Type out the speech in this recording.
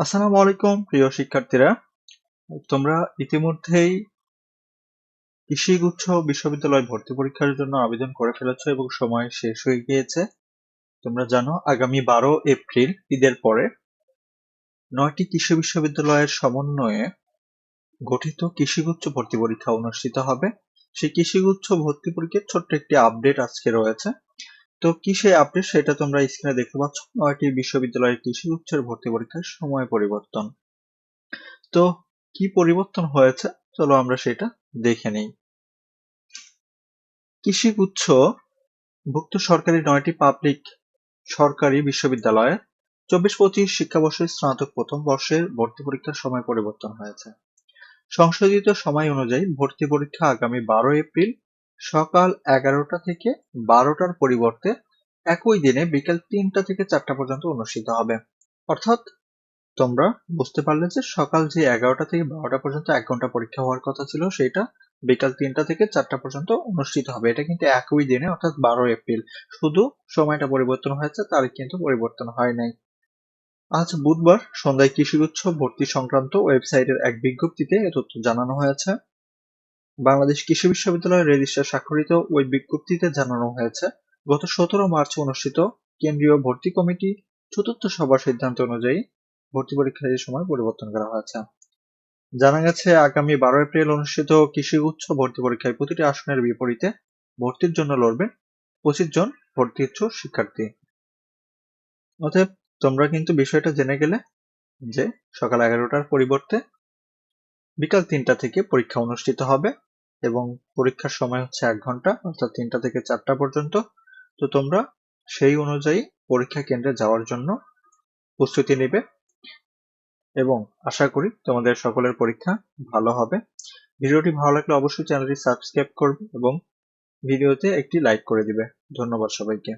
আসসালামু আলাইকুম, প্রিয় শিক্ষার্থীরা। তোমরা ইতিমধ্যেই কৃষিগুচ্ছ বিশ্ববিদ্যালয় ভর্তি পরীক্ষার জন্য আবেদন করে ফেলেছ এবং সময় শেষ হয়ে গিয়েছে। তোমরা জানো, আগামী বারো এপ্রিল, ঈদের পরে নয়টি কৃষি বিশ্ববিদ্যালয়ের সমন্বয়ে গঠিত কৃষিগুচ্ছ ভর্তি পরীক্ষা অনুষ্ঠিত হবে। সেই কৃষিগুচ্ছ ভর্তি পরীক্ষার ছোট্ট একটি আপডেট আজকে রয়েছে। তো কি সেই আপডেট সেটা তোমরা স্ক্রিনে দেখতে পাচ্ছ। নয়টি বিশ্ববিদ্যালয়ের কৃষি উচ্চের ভর্তি পরীক্ষার সময় পরিবর্তন। তো কি পরিবর্তন হয়েছে? চলো আমরা সেটা দেখে নেই। কৃষিগুচ্ছ ভুক্ত সরকারি নয়টি পাবলিক সরকারি বিশ্ববিদ্যালয়ে চব্বিশ পঁচিশ শিক্ষাবর্ষের স্নাতক প্রথম বর্ষের ভর্তি পরীক্ষার সময় পরিবর্তন হয়েছে। সংশোধিত সময় অনুযায়ী ভর্তি পরীক্ষা আগামী বারো এপ্রিল সকাল এগারোটা থেকে বারোটার পরিবর্তে একই দিনে বিকেল তিনটা থেকে চারটা পর্যন্ত অনুষ্ঠিত হবে। অর্থাৎ তোমরা বুঝতে পারলে যে সকাল যে এগারোটা থেকে বারোটা পর্যন্ত এক ঘণ্টা পরীক্ষা হওয়ার কথা ছিল, সেটা বিকাল তিনটা থেকে চারটা পর্যন্ত অনুষ্ঠিত হবে। এটা কিন্তু একই দিনে, অর্থাৎ বারো এপ্রিল। শুধু সময়টা পরিবর্তন হয়েছে তারিখ কিন্তু পরিবর্তন হয় নাই। আজ বুধবার সন্ধ্যায় কৃষিগুচ্ছ ভর্তি সংক্রান্ত ওয়েবসাইটের এক বিজ্ঞপ্তিতে এ তথ্য জানানো হয়েছে। বাংলাদেশ কৃষি বিশ্ববিদ্যালয়ের রেজিস্ট্রার স্বাক্ষরিত ওই বিজ্ঞপ্তিতে জানানো হয়েছে, গত সতেরো মার্চ অনুষ্ঠিত কেন্দ্রীয় ভর্তি কমিটি চতুর্থ সভার সিদ্ধান্ত অনুযায়ী ভর্তি পরীক্ষার সময় পরিবর্তন করা হয়েছে। জানা গেছে, আগামী বারো এপ্রিল অনুষ্ঠিত কৃষি উচ্চ ভর্তি পরীক্ষায় প্রতিটি আসনের বিপরীতে ভর্তির জন্য লড়বেন পঁচিশ জন ভর্তি ইচ্ছুক শিক্ষার্থী। অতএব তোমরা কিন্তু বিষয়টা জেনে গেলে যে সকাল এগারোটার পরিবর্তে বিকাল তিনটা থেকে পরীক্ষা অনুষ্ঠিত হবে। এবং পরীক্ষার সময় হচ্ছে এক ঘণ্টা, অর্থাৎ তিনটা থেকে চারটা পর্যন্ত। তো তোমরা সেই অনুযায়ী পরীক্ষা কেন্দ্রে যাওয়ার জন্য প্রস্তুতি নেবে এবং আশা করি তোমাদের সকলের পরীক্ষা ভালো হবে। ভিডিওটি ভালো লাগলে অবশ্যই চ্যানেলটি সাবস্ক্রাইব করবে এবং ভিডিওতে একটি লাইক করে দিবে। ধন্যবাদ সবাইকে।